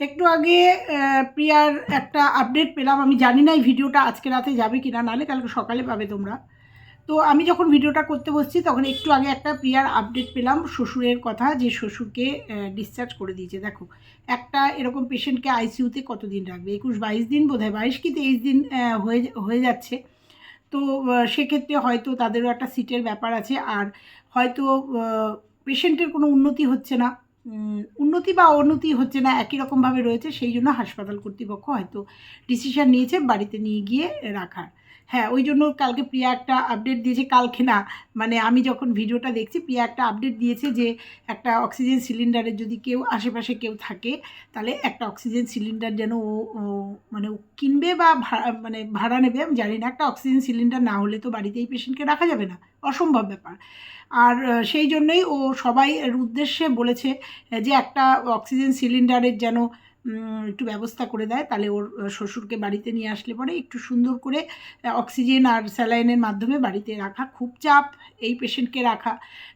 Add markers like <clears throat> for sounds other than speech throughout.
একটু আগে প্রিয়ার একটা আপডেট পেলাম। আমি জানি না এই ভিডিওটা আজকে রাতে যাবে কিনা, নাহলে কালকে সকালে পাবে তোমরা। তো আমি যখন ভিডিওটা করতে বসছি, তখন একটু আগে একটা প্রিয়ার আপডেট পেলাম শ্বশুরের কথা, যে শ্বশুরকে ডিসচার্জ করে দিয়েছে। দেখো, একটা এরকম পেশেন্টকে আইসিইউতে কতদিন রাখবে? একুশ বাইশ দিন বোধ হয় বাইশ কি তেইশ দিন হয়ে হয়ে যাচ্ছে। তো সেক্ষেত্রে হয়তো তাদেরও একটা সিটের ব্যাপার আছে। আর হয়তো পেশেন্টের কোনো উন্নতি হচ্ছে না। উন্নতি বা উন্নতি হচ্ছে না, একই রকমভাবে রয়েছে, সেই জন্য হাসপাতাল কর্তৃপক্ষ হয়তো ডিসিশন নিয়েছে বাড়িতে নিয়ে গিয়ে রাখার। হ্যাঁ ওই জন্য কালকে প্রিয়া একটা আপডেট দিয়েছে, কালকে না মানে আমি যখন ভিডিওটা দেখছি, প্রিয়া একটা আপডেট দিয়েছে যে একটা অক্সিজেন সিলিন্ডারের যদি কেউ আশেপাশে কেউ থাকে, তাহলে একটা অক্সিজেন সিলিন্ডার যেন ও মানে ও কিনবে বা মানে ভাড়া নেবে, আমি জানি না, একটা অক্সিজেন সিলিন্ডার না হলে তো বাড়িতে এই পেশেন্টকে রাখা যাবে না, অসম্ভব ব্যাপার। আর সেই জন্যই ও সবাই উদ্দেশ্যে বলেছে যে একটা অক্সিজেন সিলিন্ডারের যেন একটু ব্যবস্থা করে দেয়। তাহলে ওর শ্বশুরকে বাড়িতে নিয়ে আসলে পরে একটু সুন্দর করে অক্সিজেন আর স্যালাইনের মাধ্যমে বাড়িতে রাখা। খুব চাপ এই পেশেন্টকে রাখা।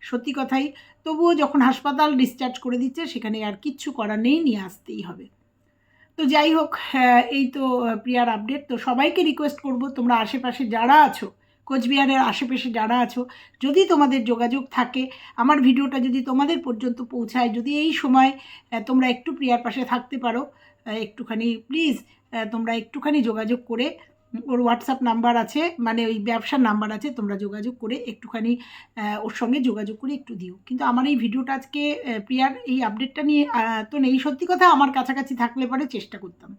সত্যি কথাই, তবুও যখন হাসপাতাল ডিসচার্জ করে দিচ্ছে, সেখানে আর কিচ্ছু করার নেই, নিয়ে আসতেই হবে। তো যাই হোক এই তো প্রিয়ার আপডেট তো সবাইকে রিকোয়েস্ট করব, তোমরা আশেপাশে যারা আছো কোচবিহারের আশেপাশে যারা আছো, যদি তোমাদের যোগাযোগ থাকে, আমার ভিডিওটা যদি তোমাদের পর্যন্ত পৌঁছায়, যদি এই সময় তোমরা একটু প্রিয়ার পাশে থাকতে পারো একটুখানি প্লিজ তোমরা একটুখানি যোগাযোগ করে, ওর হোয়াটসঅ্যাপ নাম্বার আছে মানে ওই ব্যবসার নাম্বার আছে, তোমরা যোগাযোগ করে একটুখানি ওর সঙ্গে যোগাযোগ করে একটু দিও। কিন্তু আমার এই ভিডিওটা আজকে প্রিয়ার এই আপডেটটা নিয়ে তো নেই। সত্যি কথা আমার কাছাকাছি থাকলে পরে চেষ্টা করতাম।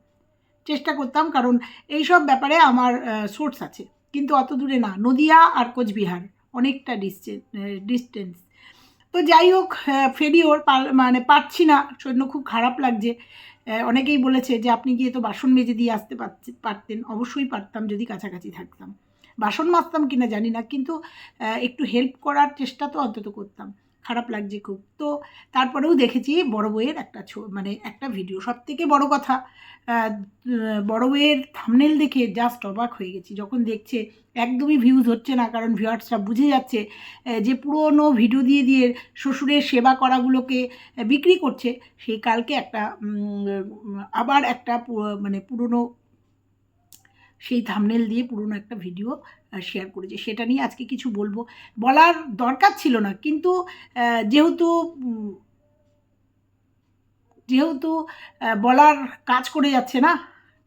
চেষ্টা করতাম, কারণ এই সব ব্যাপারে আমার সোর্স আছে। কিন্তু অত দূরে না, নদিয়া আর কোচবিহার, অনেকটা ডিস্টেন্স তো যাই হোক ফেরি ওর মানে পারছি না সৈন্য খুব খারাপ লাগছে। অনেকেই বলেছে যে আপনি গিয়ে তো বাসন মেজে দিয়ে আসতে পারতেন, অবশ্যই পারতাম যদি কাছাকাছি থাকতাম। বাসন মাজতাম কিনা জানি না, কিন্তু একটু হেল্প করার চেষ্টা তো অন্তত করতাম। খারাপ লাগছে খুব। তো তারপরেও দেখেছি বড় বইয়ের একটা ছো মানে একটা ভিডিও। সব থেকে বড় কথা বড় বইয়ের থামনেল দেখে জাস্ট অবাক হয়ে গেছি। যখন দেখছে, একদমই ভিউজ হচ্ছে না, কারণ ভিউয়ার্সরা বুঝে যাচ্ছে যে পুরনো ভিডিও দিয়ে দিয়ে শ্বশুরের সেবা করাগুলোকে বিক্রি করছে, সেই কালকে একটা আবার একটা মানে পুরনো সেই থামনেল দিয়ে পুরনো একটা ভিডিও শেয়ার করেছে। সেটা নিয়ে আজকে কিছু বলব। বলার দরকার ছিল না, কিন্তু যেহেতু যেহেতু বলার কাজ করে যাচ্ছে না,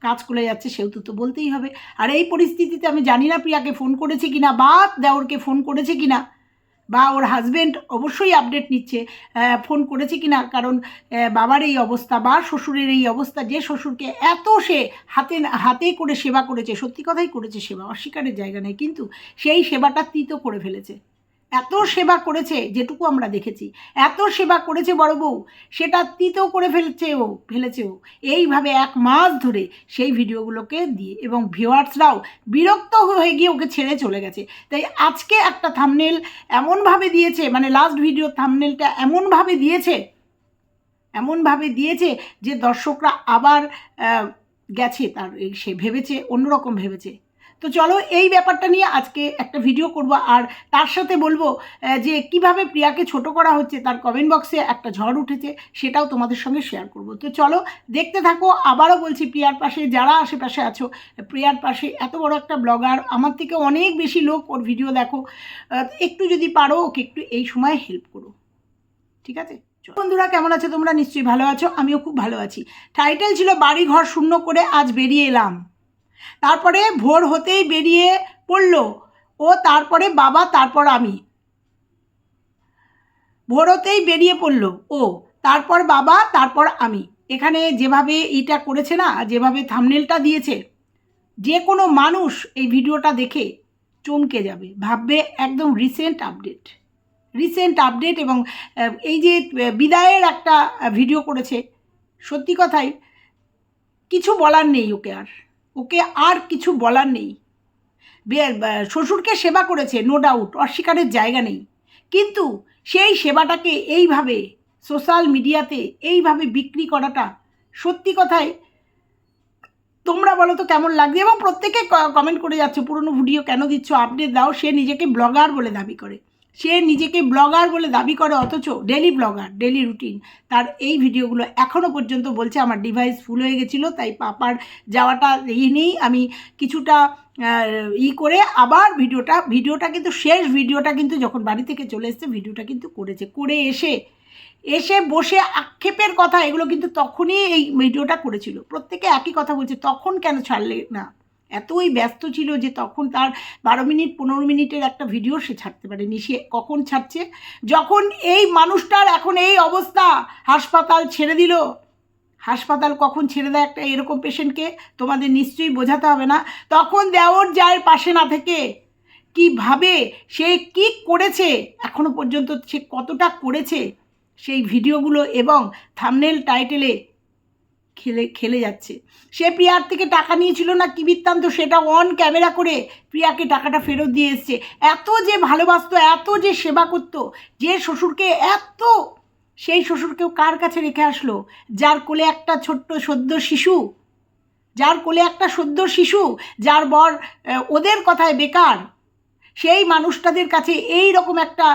কাজ করে যাচ্ছে সেহেতু তো বলতেই হবে। আর এই পরিস্থিতিতে আমি জানি না প্রিয়াকে ফোন করেছে কিনা, বা দেওরকে ফোন করেছে কিনা। বা ওর হাজব্যান্ড অবশ্যই আপডেট নিচ্ছে ফোন করেছে কি না কারণ বাবার এই অবস্থা বা শ্বশুরের এই অবস্থা, যে শ্বশুরকে এত সে হাতে, হাতেই করে সেবা করেছে, সত্যি কথাই করেছে সেবা, অস্বীকারের জায়গা নেই, কিন্তু সেই সেবাটা তিত করে ফেলেছে। এত সেবা করেছে, যেটুকু আমরা দেখেছি, এত সেবা করেছে বড় বউ, সেটা তিত করে ফেলছে ও ফেলেছে ও এইভাবে এক মাস ধরে সেই ভিডিওগুলোকে দিয়ে এবং ভিউয়ার্সরাও বিরক্ত হয়ে গিয়ে ওকে ছেড়ে চলে গেছে। তাই আজকে একটা থামনেল এমনভাবে দিয়েছে মানে লাস্ট ভিডিও থামনেলটা এমনভাবে দিয়েছে এমনভাবে দিয়েছে যে দর্শকরা আবার গেছে তার সে ভেবেছে, অন্যরকম ভেবেছে। তো চলো এই ব্যাপারটা নিয়ে আজকে একটা ভিডিও করব। আর তার সাথে বলব যে কীভাবে প্রিয়াকে ছোট করা হচ্ছে, তার কমেন্ট বক্সে একটা ঝড় উঠেছে, সেটাও তোমাদের সঙ্গে শেয়ার করব। তো চলো দেখতে থাকো, আবারও বলছি প্রিয়ার পাশে, যারা আশেপাশে আছো, প্রিয়ার পাশে এত বড় একটা ব্লগার আমার থেকে অনেক বেশি লোক ওর ভিডিও দেখো। একটু যদি পারো ওকে একটু এই সময় হেল্প করো। ঠিক আছে। বন্ধুরা, কেমন আছো তোমরা? নিশ্চয়ই ভালো আছো, আমিও খুব ভালো আছি। টাইটেল ছিল বাড়ি ঘর শূন্য করে আজ বেরিয়ে এলাম। তারপরে ভোর হতেই বেরিয়ে পড়ল। ও তারপরে বাবা, তারপর আমি। ভোর হতেই বেরিয়ে পড়ল। ও, তারপর বাবা, তারপর আমি। এখানে যেভাবে এইটা করেছে না যেভাবে থামনেলটা দিয়েছে, যে কোনো মানুষ এই ভিডিওটা দেখে চমকে যাবে, ভাববে একদম রিসেন্ট আপডেট রিসেন্ট আপডেট এবং এই যে বিদায়ের একটা ভিডিও করেছে, সত্যি কথাই কিছু বলার নেই ওকে আর। ওকে আর কিছু বলার নেই। শ্বশুরকে সেবা করেছে নো ডাউট অস্বীকারের জায়গা নেই। কিন্তু সেই সেবাটাকে এইভাবে সোশ্যাল মিডিয়াতে এইভাবে বিক্রি করাটা সত্যি কথাই তোমরা বলো তো কেমন লাগছে? এবং প্রত্যেকে কমেন্ট করে যাচ্ছে, পুরনো ভিডিও কেন দিচ্ছ? আপডেট দাও, সে নিজেকে ব্লগার বলে দাবি করে। সে নিজেকে ব্লগার বলে দাবি করে, অথচ ডেলি ব্লগার ডেলি রুটিন তার এই ভিডিওগুলো এখনও পর্যন্ত বলছে, আমার ডিভাইস ফুল হয়ে গেছিল, তাই পাপার যাওয়াটা ই নেই। আমি কিছুটা ই করে আবার ভিডিওটা ভিডিওটা কিন্তু, শেষ ভিডিওটা কিন্তু যখন বাড়ি থেকে চলে এসছে, ভিডিওটা কিন্তু করেছে। করে এসে এসে বসে আক্ষেপের কথা, এগুলো কিন্তু তখনই এই ভিডিওটা করেছিল। প্রত্যেকে একই কথা বলছে, তখন কেন ছাড়লে না? এতই ব্যস্ত ছিল যে তখন তার বারো মিনিট, পনেরো মিনিটের একটা ভিডিও সে ছাড়তে পারেনি। সে কখন ছাড়ছে? যখন এই মানুষটার এখন এই অবস্থা, হাসপাতাল ছেড়ে দিল। হাসপাতাল কখন ছেড়ে দেয় একটা এরকম পেশেন্টকে? তোমাদের নিশ্চয়ই বোঝাতে হবে না। তখন দেওর যায় পাশে না থেকে। কীভাবে সে কি করেছে? এখনও পর্যন্ত সে কতটা করেছে? সেই ভিডিওগুলো এবং থামনেল টাইটেলে খেলে খেলে যাচ্ছে। সে প্রিয়ার থেকে টাকা নিয়েছিল না কি বৃত্তান্ত সেটা অন ক্যামেরা করে প্রিয়াকে টাকাটা ফেরত দিয়ে এসছে। এত যে ভালোবাসতো, এত যে সেবা করতো, যে শ্বশুরকে এত, সেই শ্বশুরকেও কার কাছে রেখে আসলো? যার কোলে একটা ছোট্ট সদ্য শিশু, যার কোলে একটা সদ্য শিশু, যার বর ওদের কথায় বেকার সেই মানুষটাদের কাছে এই রকম একটা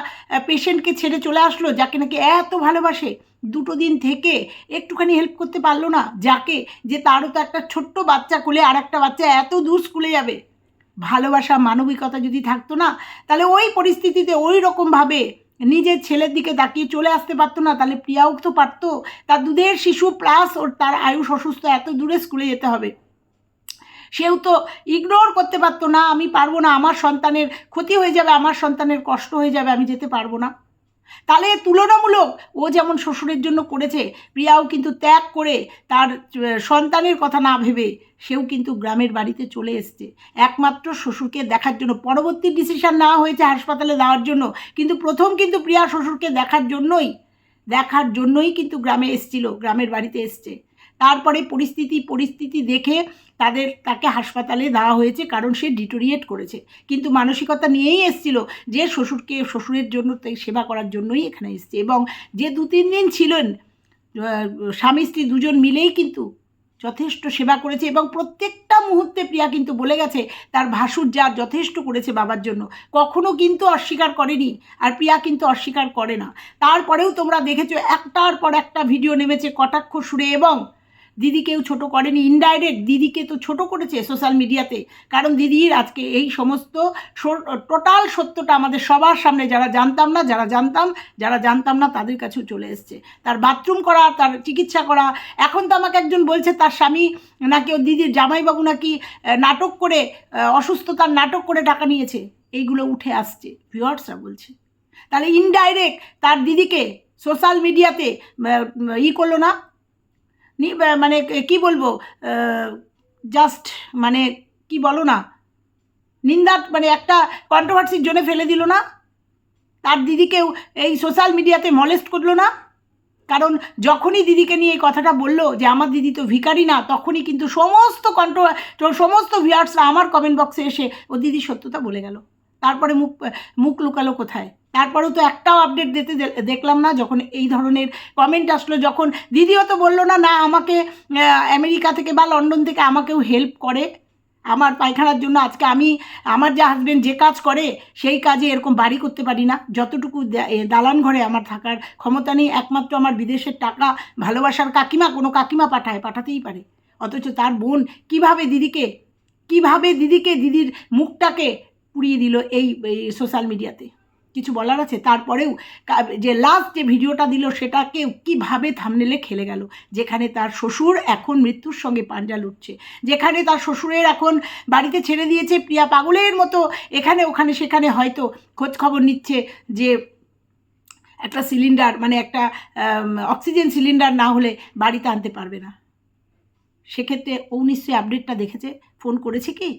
পেশেন্টকে ছেড়ে চলে আসলো যাকে নাকি এত ভালোবাসে, দুটো দিন থেকে একটুখানি হেল্প করতে পারল না, যাকে যে তারও তো একটা ছোট্ট বাচ্চা কোলে আর একটা বাচ্চা এত দূর স্কুলে যাবে। ভালোবাসা, মানবিকতা যদি থাকতো না, তাহলে ওই পরিস্থিতিতে ওই রকমভাবে নিজের ছেলের দিকে তাকিয়ে চলে আসতে পারতো না, তাহলে প্রিয়াও তো পারতো, তার দুধের শিশু প্লাস ওর, তার আয়ুষ অসুস্থ এত দূরে স্কুলে যেতে হবে। সেও তো ইগনোর করতে পারতো না, আমি পারব না, আমার সন্তানের ক্ষতি হয়ে যাবে, আমার সন্তানের কষ্ট হয়ে যাবে, আমি যেতে পারব না। তাহলে তুলনামূলক ও যেমন শ্বশুরের জন্য করেছে, প্রিয়াও কিন্তু ত্যাগ করে তার সন্তানের কথা না ভেবে সেও কিন্তু গ্রামের বাড়িতে চলে এসছে। একমাত্র শ্বশুরকে দেখার জন্য, পরবর্তী ডিসিশান নেওয়া হয়েছে হাসপাতালে দেওয়ার জন্য, কিন্তু প্রথম কিন্তু প্রিয়া শ্বশুরকে দেখার জন্যই দেখার জন্যই কিন্তু গ্রামে এসছিল, গ্রামের বাড়িতে এসছে। তারপরে পরিস্থিতি পরিস্থিতি দেখে তাদের, তাকে হাসপাতালে দেওয়া হয়েছে কারণ সে ডিটোরিয়েট করেছে। কিন্তু মানসিকতা নিয়েই এসছিল যে শ্বশুরকে, শ্বশুরের জন্য সেবা করার জন্যই এখানে এসছে এবং যে দু, তিন দিন ছিলেন স্বামী, স্ত্রী দুজন মিলেই কিন্তু যথেষ্ট সেবা করেছে এবং প্রত্যেকটা মুহূর্তে প্রিয়া কিন্তু বলে গেছে, তার ভাসুর যা যথেষ্ট করেছে বাবার জন্য, কখনো কিন্তু অস্বীকার করেনি আর প্রিয়া কিন্তু অস্বীকার করে না। তারপরেও তোমরা দেখেছ একটার পর একটা ভিডিও নেমেছে কটাক্ষ সুরে এবং দিদিকেও ছোট করেনি ইনডাইরেক্ট দিদিকে তো ছোট করেছে সোশ্যাল মিডিয়াতে কারণ দিদির আজকে এই সমস্ত টোটাল সত্যটা আমাদের সবার সামনে যারা জানতাম না, যারা জানতাম যারা জানতাম না তাদের কাছেও চলে এসছে। তার বাথরুম করা, তার চিকিৎসা করা, এখন তো আমাকে একজন বলছে তার স্বামী নাকি ওর দিদির জামাইবাবু নাকি নাটক করে অসুস্থতার নাটক করে টাকা নিয়েছে। এইগুলো উঠে আসছে ভিউয়ার্সরা বলছে। তাহলে ইনডাইরেক্ট তার দিদিকে সোশ্যাল মিডিয়াতে ই করল নি- মানে কি বলব? জাস্ট মানে কি বলো না? নিন্দা মানে একটা কন্ট্রোভার্সির জন্য ফেলে দিল না। তার দিদিকেও এই সোশ্যাল মিডিয়াতে মলেস্ট করল না। কারণ যখনই দিদিকে নিয়ে এই কথাটা বলল যে, আমার দিদি তো ভিখারি না, তখনই কিন্তু সমস্ত কন্ট্রো সমস্ত ভিউয়ার্সরা আমার কমেন্ট বক্সে এসে, ও দিদি সত্যতা বলে গেল। তারপরে মুখ মুখ লুকালো কোথায়? তারপরেও তো একটাও আপডেট দিতে দেখলাম না, যখন এই ধরনের কমেন্ট আসলো, যখন দিদিও তো বলল না না, আমাকে আমেরিকা থেকে বা লন্ডন থেকে আমাকেও হেল্প করে। আমার পায়খানার জন্য আজকে আমি, আমার যে হাজবেন্ড যে কাজ করে, সেই কাজে এরকম বাড়ি করতে পারি না। যতটুকু দালান ঘরে আমার থাকার ক্ষমতা নেই, একমাত্র আমার বিদেশের টাকা ভালোবাসার কাকিমা, কোনো কাকিমা পাঠায়, পাঠাতেই পারে। অথচ তার বোন কীভাবে দিদিকে কীভাবে দিদিকে, দিদির মুখটাকে পুড়িয়ে দিল এই সোশ্যাল মিডিয়াতে কিছু বলার আছে? তারপরেও যে লাস্ট যে ভিডিওটা দিল সেটাকে কীভাবে থামনেলে খেলে গেল? যেখানে তার শ্বশুর এখন মৃত্যুর সঙ্গে পাঞ্জা লুটছে। যেখানে তার শ্বশুরের এখন বাড়িতে ছেড়ে দিয়েছে প্রিয়া পাগলের মতো। এখানে, ওখানে, সেখানে হয়তো খোঁজ খবর নিচ্ছে যে একটা সিলিন্ডার মানে একটা অক্সিজেন সিলিন্ডার না হলে বাড়িতে আনতে পারবে না। সেক্ষেত্রে ও নিশ্চয়ই আপডেটটা দেখেছে। ফোন করেছে কি?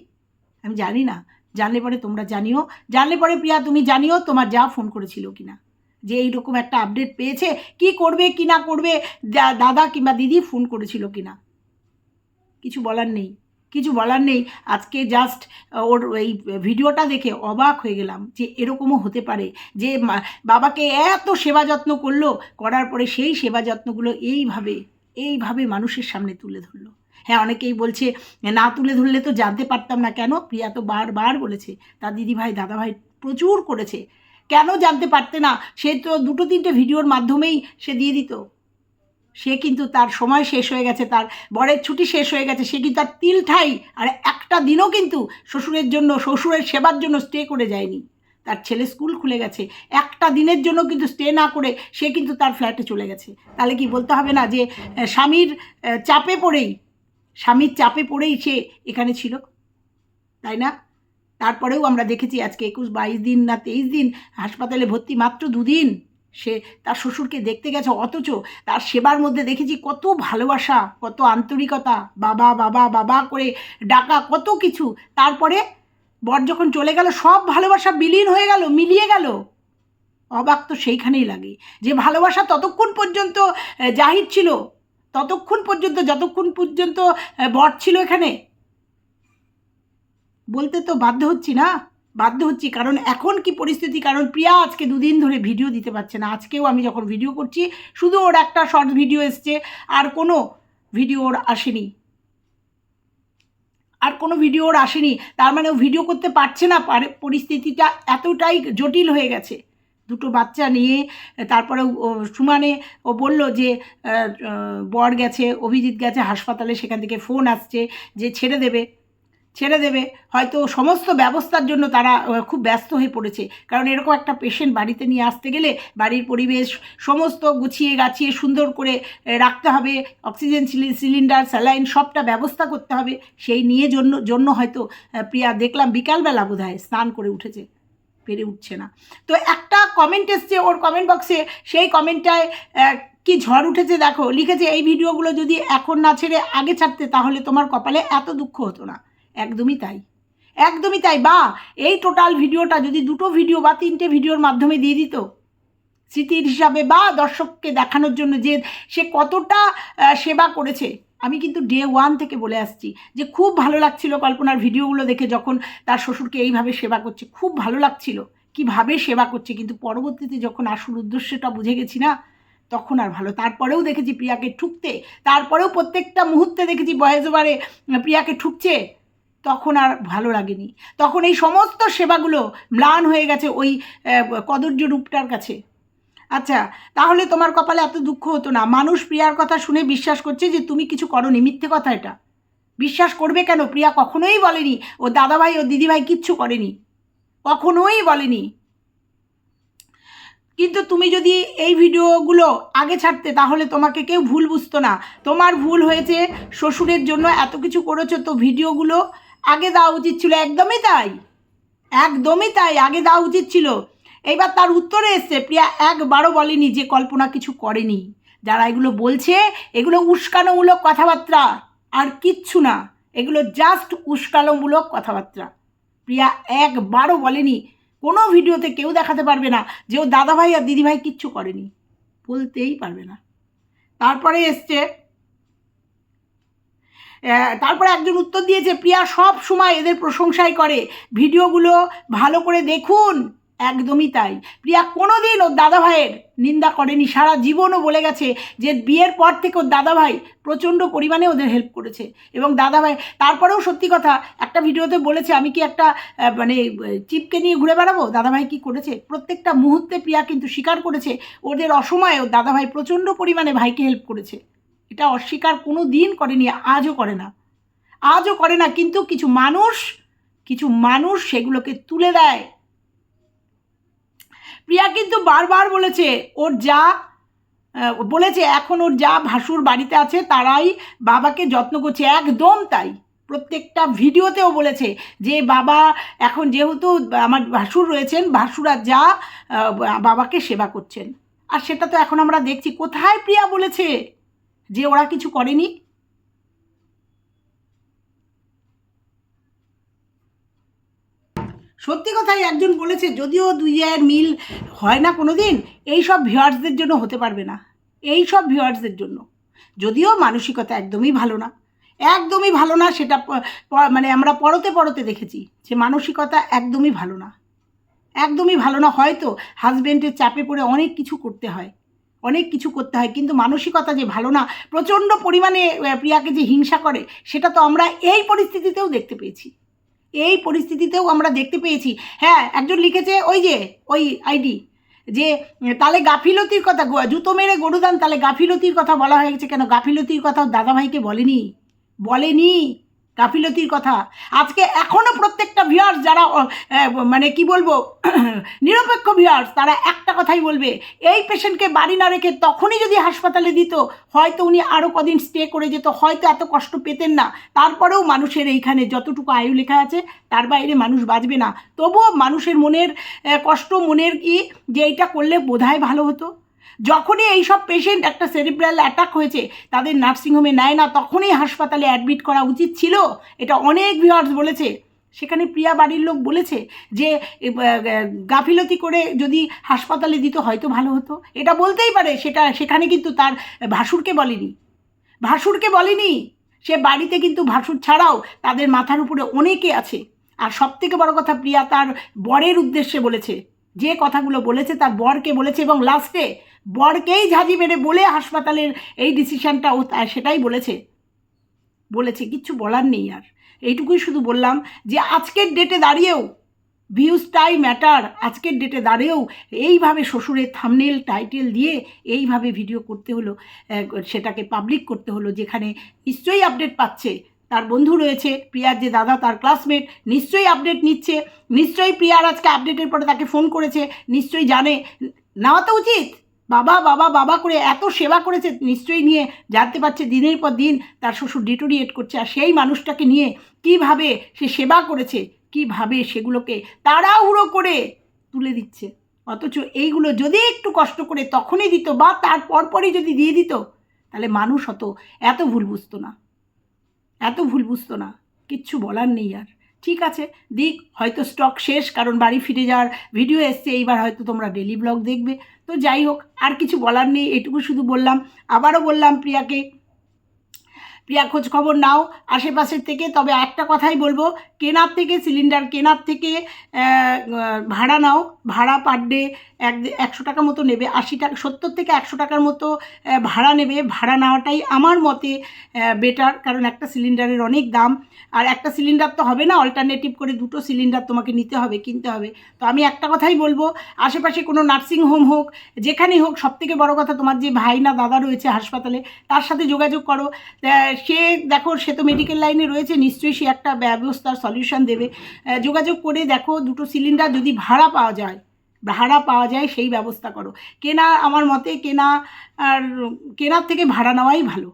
আমি জানি না। জানলে পরে তোমরা জানিও। জানলে পরে প্রিয়া তুমি জানিও তোমার যা ফোন করেছিল কিনা। যে এইরকম একটা আপডেট পেয়েছে, কি করবে, কি না করবে দাদা কিংবা দিদি ফোন করেছিল কিনা। কিছু বলার নেই, কিছু বলার নেই। আজকে জাস্ট ওর এই ভিডিওটা দেখে অবাক হয়ে গেলাম যে এরকমও হতে পারে। যে বাবাকে এত সেবা যত্ন করল, করার পরে সেই সেবা যত্নগুলো এইভাবে এইভাবে মানুষের সামনে তুলে ধরলো। হ্যাঁ অনেকেই বলছে, না তুলে ধরলে তো জানতে পারতাম না। কেন? প্রিয়া তো বারবার বলেছে তার দিদিভাই, দাদাভাই প্রচুর করেছে। কেন জানতে পারতে না? সে তো দুটো তিনটে ভিডিওর মাধ্যমেই সে দিয়ে দিত। সে কিন্তু তার সময় শেষ হয়ে গেছে, তার বরের ছুটি শেষ হয়ে গেছে, সে কিন্তু তার তিল ঠাই আর একটা দিনও কিন্তু শ্বশুরের জন্য, শ্বশুরের সেবার জন্য স্টে করে যায়নি। তার ছেলে স্কুল খুলে গেছে, একটা দিনের জন্য কিন্তু স্টে না করে সে কিন্তু তার ফ্ল্যাটে চলে গেছে। তাহলে কি বলতে হবে না যে স্বামীর চাপে পড়েই স্বামীর চাপে পড়েই সে এখানে ছিল, তাই না? তারপরেও আমরা দেখেছি আজকে একুশ বাইশ দিন না তেইশ দিন হাসপাতালে ভর্তি মাত্র দুদিন সে তার শ্বশুরকে দেখতে গেছে, অথচ তার সেবার মধ্যে দেখেছি কত ভালোবাসা, কত আন্তরিকতা, বাবা বাবা বাবা করে ডাকা কত কিছু। তারপরে বর যখন চলে গেল, সব ভালোবাসা বিলীন হয়ে গেল, মিলিয়ে গেল। অবাক তো সেইখানেই লাগে। যে ভালোবাসা ততক্ষণ পর্যন্ত জাহির ছিল ততক্ষণ পর্যন্ত, যতক্ষণ পর্যন্ত বট ছিল এখানে? বলতে তো বাধ্য হচ্ছি না, বাধ্য হচ্ছি। কারণ এখন কি পরিস্থিতি? কারণ প্রিয়া আজকে দুদিন ধরে ভিডিও দিতে পারছে না। আজকেও আমি যখন ভিডিও করছি, শুধু ওর একটা শর্ট ভিডিও এসছে, আর কোনো ভিডিও ওর আসেনি। আর কোনো ভিডিও ওর আসেনি। তার মানে ও ভিডিও করতে পারছে না। পারে- পরিস্থিতিটা এতটাই জটিল হয়ে গেছে। দুটো বাচ্চা নিয়ে, তারপরে সুমানে ও বলল যে বর গেছে, অভিজিৎ গেছে হাসপাতালে, সেখান থেকে ফোন আসছে যে ছেড়ে দেবে। ছেড়ে দেবে। হয়তো সমস্ত ব্যবস্থার জন্য তারা খুব ব্যস্ত হয়ে পড়েছে। কারণ এরকম একটা পেশেন্ট বাড়িতে নিয়ে আসতে গেলে বাড়ির পরিবেশ সমস্ত গুছিয়ে গাছিয়ে সুন্দর করে রাখতে হবে। অক্সিজেন সিলি- সিলিন্ডার, স্যালাইন সবটা ব্যবস্থা করতে হবে। সেই নিয়ে জন্য জন্য হয়তো প্রিয়া দেখলাম বিকালবেলা বোধ হয় স্নান করে উঠেছে। পেরে উঠছে না। তো একটা কমেন্ট এসছে ওর কমেন্ট বক্সে সেই কমেন্টটায় কি ঝড় উঠেছে দেখো, লিখেছে, এই ভিডিওগুলো যদি এখন না ছেড়ে আগে ছাড়তে, তাহলে তোমার কপালে এত দুঃখ হতো না। একদমই তাই। একদমই তাই। বা, এই টোটাল ভিডিওটা যদি দুটো ভিডিও বা তিনটে ভিডিওর মাধ্যমে দিয়ে দিত, স্মৃতির হিসাবে বা দর্শককে দেখানোর জন্য যে সে কতটা সেবা করেছে আমি কিন্তু ডে ওয়ান থেকে বলে আসছি যে খুব ভালো লাগছিল কল্পনার ভিডিওগুলো দেখে যখন তার শ্বশুরকে এইভাবে সেবা করছে। খুব ভালো লাগছিল। কীভাবে সেবা করছে? কিন্তু পরবর্তীতে যখন আসল উদ্দেশ্যটা বুঝে গেছি না, তখন আর ভালো। তারপরেও দেখেছি প্রিয়াকে ঠুকতে, তারপরেও প্রত্যেকটা মুহূর্তে দেখেছি বয়েজ ওভারে প্রিয়াকে ঠুকছে, তখন আর ভালো লাগেনি। তখন এই সমস্ত সেবাগুলো ম্লান হয়ে গেছে ওই কদর্য রূপটার কাছে। আচ্ছা তাহলে তোমার কপালে এত দুঃখ হতো না। মানুষ প্রিয়ার কথা শুনে বিশ্বাস করছে যে তুমি কিছু করনি। মিথ্যে কথা এটা। বিশ্বাস করবে কেন? প্রিয়া কখনোই বলেনি। ও দাদাভাই ও দিদিভাই কিচ্ছু করেনি। কখনোই বলেনি। কিন্তু তুমি যদি এই ভিডিওগুলো আগে ছাড়তে, তাহলে তোমাকে কেউ ভুল বুঝতো না। তোমার ভুল হয়েছে, শ্বশুরের জন্য এত কিছু করেছ, তো ভিডিওগুলো আগে দেওয়া উচিত ছিল। একদমই তাই। একদমই তাই। আগে দেওয়া উচিত ছিল। এইবার তার উত্তরে এসছে, প্রিয়া, একবারও বলেনি যে কল্পনা কিছু করেনি। যারা এগুলো বলছে, এগুলো উস্কানোমূলক কথাবার্তা। আর কিচ্ছু না, এগুলো জাস্ট উস্কানোমূলক কথাবার্তা। প্রিয়া, একবারও বলেনি। কোনো ভিডিওতে কেউ দেখাতে পারবে না যে ও দাদাভাই আর দিদিভাই কিচ্ছু করেনি। বলতেই পারবে না। তারপরে এসছে তারপরে একজন উত্তর দিয়েছে, প্রিয়া, সব সময় এদের প্রশংসাই করে। ভিডিওগুলো ভালো করে দেখুন। একদমই তাই। প্রিয়া কোনোদিন ওর দাদাভাইয়ের নিন্দা করেনি। সারা জীবনও বলে গেছে যে বিয়ের পর থেকে ওর দাদাভাই প্রচণ্ড পরিমাণে ওদের হেল্প করেছে। এবং দাদাভাই তারপরেও সত্যি কথা একটা ভিডিওতে বলেছে, আমি কি একটা মানে চিপকে নিয়ে ঘুরে বেড়াবো? দাদাভাই কি করেছে? প্রত্যেকটা মুহূর্তে প্রিয়া কিন্তু স্বীকার করেছে, ওদের অসময়ে ওর দাদাভাই প্রচণ্ড পরিমাণে ভাইকে হেল্প করেছে। এটা অস্বীকার কোনো দিন করেনি, আজও করে না। আজও করে না, কিন্তু কিছু মানুষ কিছু মানুষ সেগুলোকে তুলে দেয়। প্রিয়া কিন্তু বারবার বলেছে, ওর যা বলেছে, এখন ওর যা ভাসুর বাড়িতে আছে, তারাই বাবাকে যত্ন করছে। একদম তাই। প্রত্যেকটা ভিডিওতেও বলেছে যে, বাবা, এখন যেহেতু আমার ভাসুর রয়েছেন, ভাসুরা যা বাবাকে সেবা করছেন। আর সেটা তো এখন আমরা দেখছি। কোথায় প্রিয়া বলেছে যে, ওরা কিছু করেনি? সত্যি কথাই একজন বলেছে, যদিও দুই জায়ের মিল হয় না কোনো দিন এই সব জন্য হতে পারবে না। এই সব ভিউয়ার্সদের জন্য। যদিও মানসিকতা একদমই ভালো না। একদমই ভালো না সেটা মানে আমরা পরতে পরতে দেখেছি যে মানসিকতা একদমই ভালো না। একদমই ভালো না, হয়তো হাজবেন্ডের চাপে পড়ে অনেক কিছু করতে হয়, অনেক কিছু করতে হয়, কিন্তু মানসিকতা যে ভালো না, প্রচণ্ড পরিমাণে প্রিয়াকে যে হিংসা করে, সেটা তো আমরা এই পরিস্থিতিতেও দেখতে পেয়েছি। এই পরিস্থিতিতেও আমরা দেখতে পেয়েছি। হ্যাঁ একজন লিখেছে ওই যে, ওই আইডি যে তাহলে গাফিলতির কথা জুতো মেরে গরুদান তাহলে গাফিলতির কথা বলা হয়ে গেছে কেন? গাফিলতির কথা দাদাভাইকে বলেনি। বলেনি। গাফিলতির কথা। আজকে এখনও প্রত্যেকটা ভিউয়ার্স যারা মানে কি বলব, <clears throat> নিরপেক্ষ ভিউয়ার্স তারা একটা কথাই বলবে, এই পেশেন্টকে বাড়ি না রেখে তখনই যদি হাসপাতালে দিত, হয়তো উনি আরও কদিন স্টে করে যেত, হয়তো এত কষ্ট পেতেন না। তারপরেও মানুষের এইখানে যতটুকু আয়ু লেখা আছে, তার বাইরে মানুষ বাঁচবে না। তবুও মানুষের মনের কষ্ট, মনের কি, যে এইটা করলে বোধহয় ভালো হতো? যখনই এইসব পেশেন্ট একটা সেরিব্রাল অ্যাটাক হয়েছে, তাদের নার্সিংহোমে নেয় না, তখনই হাসপাতালে অ্যাডমিট করা উচিত ছিল। এটা অনেক ভিউয়ার্স বলেছে। সেখানে প্রিয়া বাড়ির লোক বলেছে যে গাফিলতি করে যদি হাসপাতালে দিত হয়তো ভালো হতো। এটা বলতেই পারে, সেটা, সেখানে কিন্তু তার ভাসুরকে বলেনি। ভাসুরকে বলেনি। সে বাড়িতে কিন্তু ভাসুর ছাড়াও তাদের মাথার উপরে অনেকে আছে। আর সব থেকে বড় কথা, প্রিয়া তার বরের উদ্দেশ্যে বলেছে। যে কথাগুলো বলেছে, তার বরকে বলেছে এবং লাস্টে বরকেই ঝাঁঝি মেরে বলে হাসপাতালের এই ডিসিশনটা ও সেটাই বলেছে। বলেছে, কিচ্ছু বলার নেই আর। এইটুকুই শুধু বললাম যে, আজকের ডেটে দাঁড়িয়েও ভিউজটাই ম্যাটার আজকের ডেটে দাঁড়িয়েও এইভাবে শ্বশুরের থামনেল টাইটেল দিয়ে এইভাবে ভিডিও করতে হলো সেটাকে পাবলিক করতে হলো, যেখানে নিশ্চয়ই আপডেট পাচ্ছে। তার বন্ধু রয়েছে, প্রিয়ার যে দাদা, তার ক্লাসমেট নিশ্চয়ই আপডেট নিচ্ছে। নিশ্চয়ই প্রিয়ার আজকে আপডেটের পরে তাকে ফোন করেছে, নিশ্চয়ই জানে। নেওয়া তো উচিত। বাবা বাবা বাবা করে এত সেবা করেছে, নিশ্চয়ই নিয়ে জানতে পারছে দিনের পর দিন তার শ্বশুর ডিটোরিয়েট করছে আর সেই মানুষটাকে নিয়ে কীভাবে সে সেবা করেছে, কীভাবে সেগুলোকে তাড়াহুড়ো করে তুলে দিচ্ছে। অথচ এইগুলো যদি একটু কষ্ট করে তখনই দিত বা তার পরপরই যদি দিয়ে দিত, তাহলে মানুষ হতো এত ভুল বুঝতো না। এত ভুল বুঝতো না। কিচ্ছু বলার নেই আর। ঠিক আছে, দিক, হয়তো স্টক শেষ, কারণ বাড়ি ফিরে যাওয়ার ভিডিও এসছে, এইবার হয়তো তোমরা ডেলি ব্লগ দেখবে। তো যাই হোক, আর কিছু বলার নেই, এটুকু শুধু বললাম। আবারও বললাম প্রিয়াকে প্রিয়া, খোঁজ খবর নাও আশেপাশের থেকে। তবে একটা কথাই বলব, কেনার থেকে সিলিন্ডার কেনার থেকে ভাড়া নাও। ভাড়া পার ডে এক, একশো টাকা মতো নেবে, আশি টাকা, সত্তর থেকে একশো টাকার মতো ভাড়া নেবে। ভাড়া নেওয়াটাই আমার মতে বেটার কারণ একটা সিলিন্ডারের অনেক দাম। আর একটা সিলিন্ডার তো হবে না অল্টারনেটিভ করে দুটো সিলিন্ডার তোমাকে নিতে হবে, কিনতে হবে। তো আমি একটা কথাই বলব, আশেপাশে কোনো নার্সিং হোম হোক, যেখানেই হোক সব থেকে বড়ো কথা তোমার যে ভাই না দাদা রয়েছে হাসপাতালে, তার সাথে যোগাযোগ করো। সে, দেখো, সে তো মেডিকেল লাইনে রয়েছে, নিশ্চয়ই সে একটা ব্যবস্থার সলিউশন দেবে। যোগাযোগ করে দেখো, দুটো সিলিন্ডার যদি ভাড়া পাওয়া যায়, ভাড়া পাওয়া যায়, সেই ব্যবস্থা করো। কেনা, আমার মতে কেনা আর কেনার থেকে ভাড়া নেওয়াই ভালো।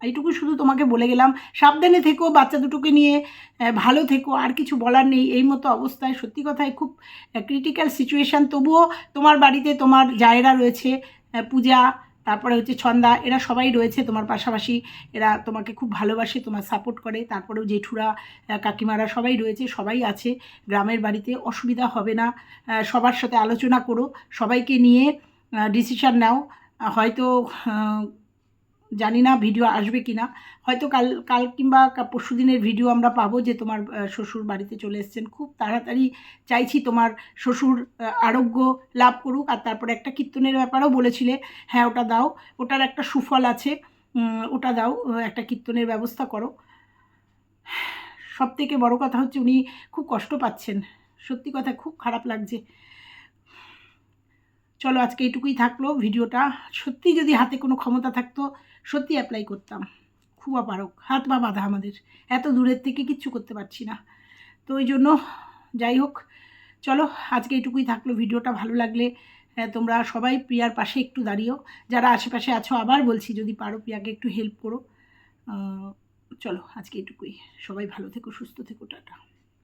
এইটুকু শুধু তোমাকে বলে গেলাম। সাবধানে থেকো, বাচ্চা দুটোকে নিয়ে ভালো থেকো, আর কিছু বলার নেই। এই মতো অবস্থায়, সত্যি কথাই খুব ক্রিটিক্যাল সিচুয়েশান তবুও তোমার বাড়িতে তোমার জায়েরা রয়েছে পূজা তারপরে হচ্ছে ছন্দা, এরা সবাই রয়েছে তোমার পাশাপাশি। এরা তোমাকে খুব ভালোবাসে, তোমার সাপোর্ট করে। তারপরেও জেঠুরা কাকিমারা সবাই রয়েছে, সবাই আছে। গ্রামের বাড়িতে অসুবিধা হবে না। সবার সাথে আলোচনা করো। সবাইকে নিয়ে ডিসিশান নাও। হয়তো জানি না ভিডিও আসবে কি না হয়তো কাল কাল কিংবা পরশু দিনের ভিডিও আমরা পাবো যে তোমার শ্বশুর বাড়িতে চলে এসছেন। খুব তাড়াতাড়ি চাইছি তোমার শ্বশুর আরোগ্য লাভ করুক। আর তারপরে একটা কীর্তনের ব্যাপারেও বলেছিলে। হ্যাঁ ওটা দাও। ওটার একটা সুফল আছে। ওটা দাও। একটা কীর্তনের ব্যবস্থা করো। সব থেকে বড় কথা হচ্ছে উনি খুব কষ্ট পাচ্ছেন। সত্যি কথা খুব খারাপ লাগছে। চলো আজকে এইটুকুই থাকল। ভিডিওটা সত্যি যদি হাতে কোনো ক্ষমতা থাকতো সত্যি অ্যাপ্লাই করতাম। খুব অপারক হাত বা বাঁধা আমাদের। এত দূরের থেকে কিচ্ছু করতে পারছি না। তো ওই জন্য যাই হোক, চলো আজকে এটুকুই থাকল। ভিডিওটা ভালো লাগলে তোমরা সবাই প্রিয়ার পাশে একটু দাঁড়িয়েও। যারা আশেপাশে আছো, আবার বলছি, যদি পারো প্রিয়াকে একটু হেল্প করো। চলো আজকে এটুকুই। সবাই ভালো থেকো, সুস্থ থেকো, টাটা।